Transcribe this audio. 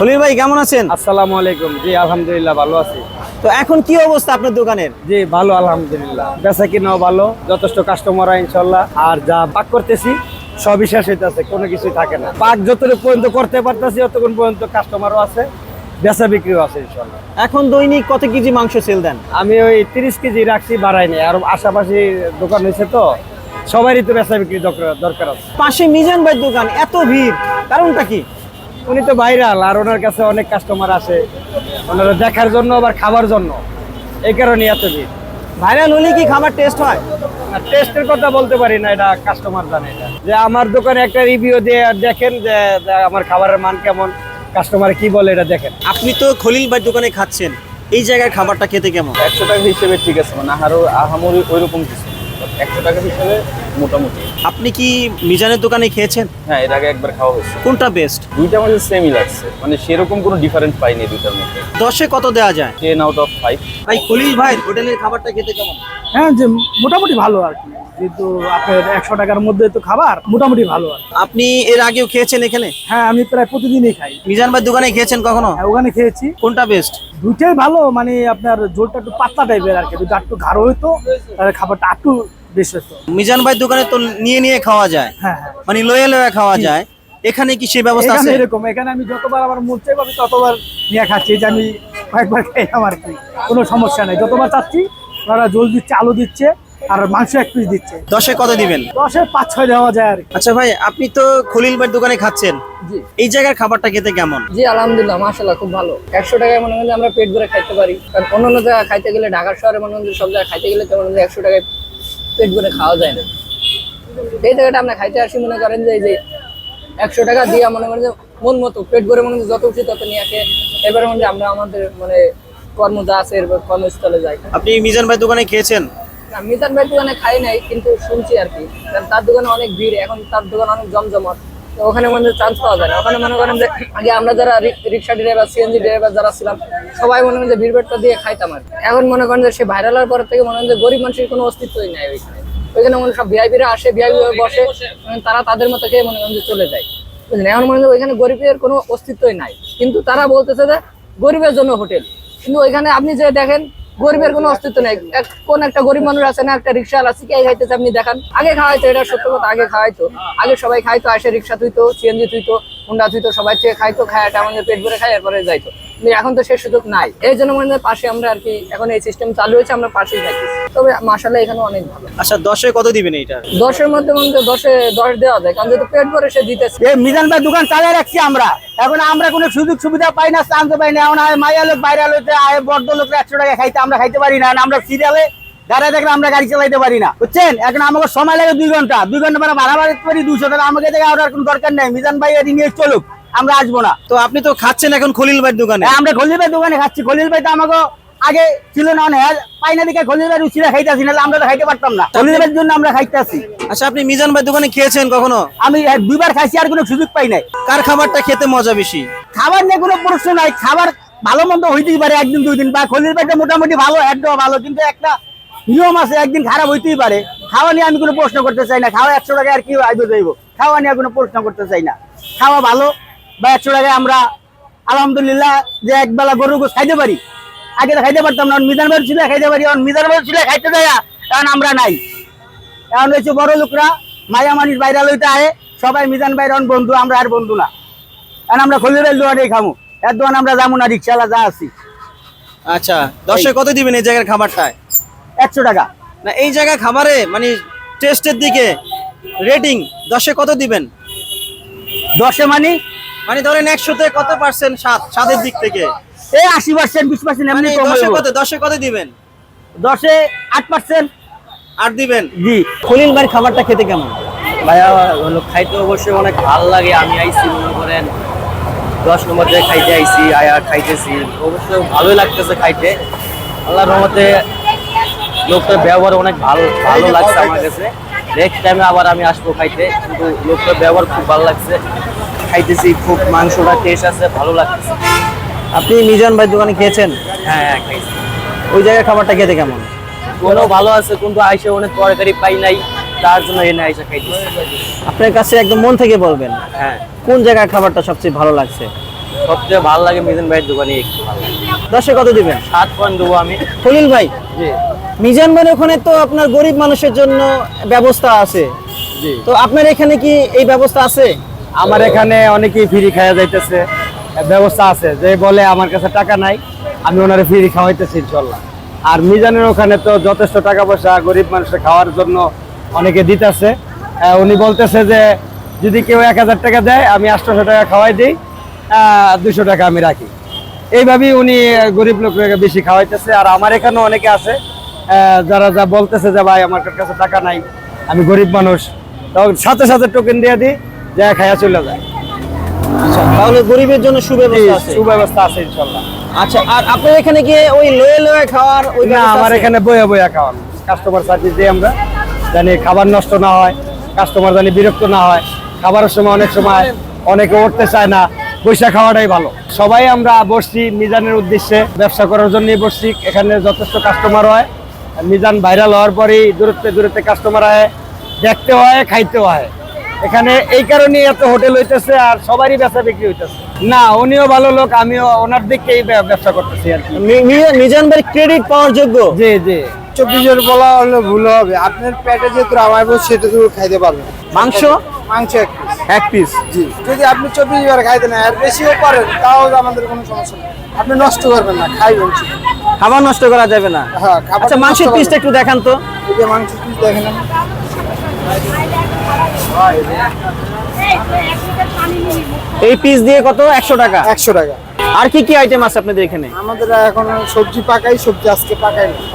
খলিল ভাই কেমন আছেন? আসসালামু আলাইকুম। জি আলহামদুলিল্লাহ ভালো আছি। তো এখন কি অবস্থা আপনার দোকানের? জি ভালো আলহামদুলিল্লাহ। বেচা কিনাও ভালো যথেষ্ট কাস্টমার ইনশাল্লাহ আর যা পাক করতেছি সবই শেষ হইতেছে কোনো কিছুই থাকে না। পাক যতটুকু পর্যন্ত করতে পারতেছি ততক্ষণ পর্যন্ত কাস্টমারও আছে বেচা বিক্রিও আছে ইনশাল্লাহ এখন দৈনিক কত কেজি মাংস সেল দেন? আমি ওই তিরিশ কেজি রাখছি বাড়াই নাই। আর আশাপাশি দোকান হয়েছে তো সবারই তো বেচা বিক্রি দরকার দরকার আছে। পাশে মিজান ভাই দোকান এত ভিড় কারণটা কি? উনি তো ভাইরাল আর ওনার কাছে অনেক কাস্টমার আসে। ওনারা দেখার জন্য আবার খাবার জন্য। এই কারণে এত ভিড়। ভাইরাল হলে কি খাবার টেস্ট হয়? আর টেস্টের কথা বলতে পারি না এটা কাস্টমার জানে এটা। যে আমার দোকানে একটা রিভিউ দিয়ে দেখেন যে আমার খাবারের মান কেমন কাস্টমার কি বলে এটা দেখেন। আপনি তো খলিল ভাই দোকানে খাচ্ছেন এই জায়গায় খাবারটা খেতে কেমন? একশো টাকা হিসেবে ঠিক আছে মানে আরও আহামরি ওইরকম কিছু। একশো টাকা হিসেবে মোটামুটি। আপনি কি মিজানের দোকানে খেয়েছেন? হ্যাঁ এর আগে একবার খাওয়া হয়েছে। কোনটা বেস্ট দুইটা মধ্যে সেমই লাগছে। মানে সেরকম কোনো ডিফারেন্স পাইনি দুইটার মধ্যে। দশে কত দেওয়া যায়? টেন আউট অফ ফাইভ ভাই খলিল ভাই হোটেলের খাবারটা খেতে কেমন? হ্যাঁ যে মোটামুটি ভালো আর কি। যেহেতু আপনার একশো টাকার মধ্যে তো খাবার মোটামুটি ভালো আর আপনি এর আগেও খেয়েছেন এখানে? হ্যাঁ আমি প্রায় প্রতিদিনই খাই। মিজান ভাই দোকানে খেয়েছেন কখনো? হ্যাঁ, ওখানে খেয়েছি। কোনটা বেস্ট দুইটাই ভালো মানে আপনার ঝোলটা একটু পাতলা টাইপের আর কি। যদি একটু গাঢ় হইতো তাহলে খাবারটা একটু বেশ মিজান ভাই দোকানে তো নিয়ে নিয়ে খাওয়া যায়। হ্যাঁ হ্যাঁ। মানে লয়ে লয়ে খাওয়া যায়। এখানে কি সেই ব্যবস্থা আছে? এরকম এখানে আমি যতবার আমার মন চাই পাবি ততবার নিয়ে খাচ্ছি। যে আমি কয়েকবার খাইলাম আর কি। কোনো সমস্যা নেই। যতবার চাচ্ছি ওরা জল দিচ্ছে আলু দিচ্ছে আর মাংস এক পিস দিচ্ছে। দশে কত দিবেন? দশে পাঁচ ছয় দেওয়া যায় আর আচ্ছা ভাই আপনি তো খলিল ভাই দোকানে খাচ্ছেন। জি। এই জায়গার খাবারটা খেতে কেমন? জি আলহামদুলিল্লাহ মাশাল্লাহ খুব ভালো। একশো টাকায় মনে হয় আমরা পেট ভরে খাইতে পারি। কারণ অন্য অন্য জায়গায় খাইতে গেলে ঢাকার শহরে মনে হয় সব জায়গায় খাইতে গেলে তেমন একশো টাকায় পেট ভরে খাওয়া যায় না। এই জায়গাটা আমরা খাইতে আসি মনে করেন যে এই যে একশো টাকা দিয়ে মনে করেন যে মন মতো পেট ভরে মনে যত খুশি তত নিয়ে আসে। এবারে মনে আমরা আমাদের মানে কর্ম যা আছে এরপর কর্মস্থলে যাই। আপনি মিজান ভাই দোকানে খেয়েছেন? না, মিজান ভাই দোকানে খাই নাই কিন্তু শুনছি আর কি। কারণ তার দোকানে অনেক ভিড় এখন তার দোকান অনেক জমজমাট। ওখানে মনে চান্স পাওয়া যায় না। ওখানে মনে করেন যে, আগে আমরা যারা রিক্সা ড্রাইভার সিএনজি ড্রাইভার যারা ছিলাম, সবাই মনে করেন যে ভিড়ভাড়টা দিয়ে খাইতাম আর এখন মনে করেন যে সে ভাইরাল হওয়ার পর থেকে মনে হয় যে গরিব মানুষের কোনো অস্তিত্বই নাই ওইখানে। ওইখানে মনে সব ভিআইপিরা আসে ভিআইপি বসে তারা তাদের মতো খেয়ে মনে করেন যে চলে যায়। বুঝলেন? এখন মনে হয় ওইখানে গরিবের কোনো অস্তিত্বই নাই। কিন্তু তারা বলতেছে যে, গরিবের জন্য হোটেল। কিন্তু ওইখানে আপনি যে দেখেন গরিবের কোনো অস্তিত্ব নেই। কোন একটা গরিব মানুষ আছে না, একটা রিক্সা আছে, কে খাইতেছে আপনি দেখান। আগে খাওয়াইতো, এটা সত্য কথা, আগে খাওয়াইতো। আগে সবাই খাইতো, আসে রিক্সা তুইতো সিএনজি তুইতো হুন্ডা তুইতো সবাই চেয়ে খাইতো খায় আমাদের পেট ভরে খায় এরপরে যাইতো। এখন তো সে সুযোগ নাই। এই জন্য মনে হয় পাশে আমরা আর কি এখন এই সিস্টেম চালু হয়েছে আমরা পাশেই খাইতেছি তবে মাসাল্লাহ এখানে অনেক ভালো। আচ্ছা দশে কত দিবেন এইটা? দশের মধ্যে মনে হয় দশে দশ দেওয়া যায় কারণ যেহেতু পেট ভরে সে দিতেছে। এই মিজান ভাই দোকান চালিয়ে রাখছি আমরা। এখন আমরা কোনো সুযোগ সুবিধা পাই না চান্স পাই না। এখন মাইয়া লোক বাইরে লোক আয় বড্ড লোক একশো টাকা খাইতে আমরা খাইতে পারি না। আমরা সিরিয়ালে দাঁড়ায় দেখলে আমরা গাড়ি চালাইতে পারি না। বুঝছেন? এখন আমাকে সময় লাগে দুই ঘণ্টা। দুই ঘণ্টা মানে ভাড়া বাড়াতে পারি দুশো টাকা। আমাকে দেখে আর কোনো দরকার নেই। মিজান ভাই এর নিয়ে চলুক। আমরা আসব না। তো আপনি তো খাচ্ছেন এখন খলিল ভাইয়ের দোকানে। হ্যাঁ, আমরা খলিল ভাই দোকানে খাচ্ছি। খলিল ভাই তো আমাকে আগে ছিল না অনেক পাই না দিকে খলিল ভাই রুচিরা খাইতেছি নাহলে আমরা তো খাইতে পারতাম না। খলিল ভাইয়ের জন্য আমরা খাইতেছি। আচ্ছা আপনি মিজান ভাই দোকানে খেয়েছেন কখনো? আমি দুইবার খাইছি আর কোনো সুযোগ পাই নাই। কার খাবারটা খেতে মজা বেশি? খাবার নিয়ে কোনো প্রশ্ন নাই। খাবার ভালো মন্দ হইতেই পারে একদিন দুই দিন। বা খলির পেটে মোটামুটি ভালো একদম ভালো কিন্তু একটা নিয়ম আছে একদিন খারাপ হইতেই পারে। খাওয়া নিয়ে আমি কোনো প্রশ্ন করতে চাই না। খাওয়া একশো টাকা আর কি আইব যাইব। খাওয়া নিয়ে কোনো প্রশ্ন করতে চাই না। খাওয়া ভালো বা একশো টাকায় আমরা আলহামদুলিল্লাহ যে একবেলা গরু গোস খাইতে পারি। আগে তো খাইতে পারতাম না মিজান বাড়ি ছিল খাইতে পারি এখন মিজান বাড়ি ছিল খাইতে যায় এখন আমরা নাই। এখন হচ্ছে বড় লোকরা মায়া মানুষ বাইরে লইতে আয় সবাই মিজান বাইরে বন্ধু আমরা আর বন্ধু না। এখন আমরা খলিলের দোয়ানেই খামু। এর দোয়ান আমরা যাব না রিক্সাওয়ালা যা আছি। আচ্ছা দশে কত দিবেন এই জায়গার খাবারটায় একশো টাকা। না এই জায়গায় খাবারে মানে টেস্টের দিকে রেটিং দশে কত দিবেন? দশে মানি মানে ধরেন একশোতে কত পার্সেন্ট সাত? সাতের দিক থেকে? এই আশি পার্সেন্ট বিশ পার্সেন্ট মানে এমনি কম দশে। কত? দশে কত দিবেন? দশে আট পার্সেন্ট আর দিবেন? জি। খলিল ভাইয়ের খাবারটা খেতে কেমন? ভাইয়া হলো খাইতে অবশ্যই অনেক ভালো লাগে। আমি আইছি মনে করেন দশ নম্বর থেকে খাইতে আইছি আয়া খাইতেছি। অবশ্যই ভালোই লাগতেছে খাইতে। আল্লাহর রহমতে লোকটার ব্যবহার অনেক ভালো ভালো লাগছে আমার কাছে। নেক্সট টাইমে আবার আমি আসব খাইতে কিন্তু লোকটার ব্যবহার খুব ভালো লাগছে। খাইতেছি খুব মাংসটা টেস্ট আছে ভালো লাগতেছে। আপনি মিজান ভাই দোকানে খেয়েছেন? হ্যাঁ হ্যাঁ খাইছি। ওই জায়গায় খাবারটা খেতে কেমন? কোনো ভালো আছে কিন্তু আইসে অনেক তরকারি পাই নাই তার জন্য এনে আইসা খাইতেছি। আপনার কাছে একদম মন থেকে বলবেন হ্যাঁ। কোন জায়গায় খাবারটা সবচেয়ে ভালো লাগছে? সবচেয়ে ভালো লাগে মিজান ভাইয়ের দোকানে একটু ভালো লাগে। দশে কত দিবেন? সাত পয়েন্ট দেবো আমি। খলিল ভাই জি। মিজান ভাই ওখানে তো আপনার গরিব মানুষের জন্য ব্যবস্থা আছে। জি। তো আপনার এখানে কি এই ব্যবস্থা আছে? আমার এখানে অনেকেই ফ্রি খাওয়া যাইতেছে। ব্যবস্থা আছে, যে বলে আমার কাছে টাকা নাই, আমি ওনারে ফ্রি খাওয়াইতেছি ইনশাল্লাহ। আর মিজানের ওখানে তো যথেষ্ট টাকা পয়সা গরিব মানুষের খাওয়ার জন্য অনেকে দিতেছে। উনি বলতেছে যে, যদি কেউ এক হাজার টাকা দেয়, আমি আটশোশো টাকা খাওয়াই দিই দুশো টাকা আমি রাখি। এইভাবেই উনি গরিব লোককে বেশি খাওয়াইতেছে। আর আমার এখানেও অনেকে আছে যারা যা বলতেছে যে, ভাই, আমার কাছে টাকা নাই, আমি গরিব মানুষ। তখন সাথে সাথে টোকেন দিয়ে দিই যা খাইয়া চলে যায়। আচ্ছা তাহলে গরিবের জন্য সুব্যবস্থা আছে। সুব্যবস্থা আছে ইনশাল্লাহ। আচ্ছা আর আপনার এখানে কি ওই লয়ে লয়ে খাওয়ার ওই না আমার এখানে বইয়া বইয়া খাওয়ানো। কাস্টমার সার্ভিস দিই আমরা। জানি খাবার নষ্ট না হয় কাস্টমার জানি বিরক্ত না হয়। খাবারের সময় অনেক সময় অনেকে উঠতে চায় না। পয়সা খাওয়াটাই ভালো। সবাই আমরা বসছি মিজানের উদ্দেশ্যে। ব্যবসা করার জন্যই বসছি। এখানে যথেষ্ট কাস্টমার হয়। মিজান ভাইরাল হওয়ার পরেই দূরত্বে দূরত্বে কাস্টমার হয় দেখতে হয় খাইতে হয় এখানে এই কারণেই এত হোটেল হইতেছে আর সবারই ব্যবসা বিক্রি হইতেছে। না উনিও ভালো লোক আমিও ওনার দিকেই ব্য- ব্যবসা করতেছি আর কি। মিজান ভাই ক্রেডিট পাওয়ার যোগ্য? জি জি। চব্বিশের বলা হলে ভুল হবে। আপনার পেটে যেহেতু আমার সেটা তো খাইতে পারবেন মাংস? মাংস এক পিস এক পিস জি। যদি আপনি চব্বিশ বার খাইতে না আর বেশিও পারেন তাও আমাদের কোনো সমস্যা নেই। আপনি নষ্ট করবেন না খাইবেন শুধু। খাবার নষ্ট করা যাবে না। হ্যাঁ আচ্ছা মাংসের পিসটা একটু দেখান তো। এই যে মাংস পিস দেখেন এই পিস দিয়ে কত? একশো টাকা। একশো টাকা। আর কি কি আইটেম আছে আপনাদের এখানে? আমাদের এখন সবজি পাকাই সবজি আজকে পাকাই না।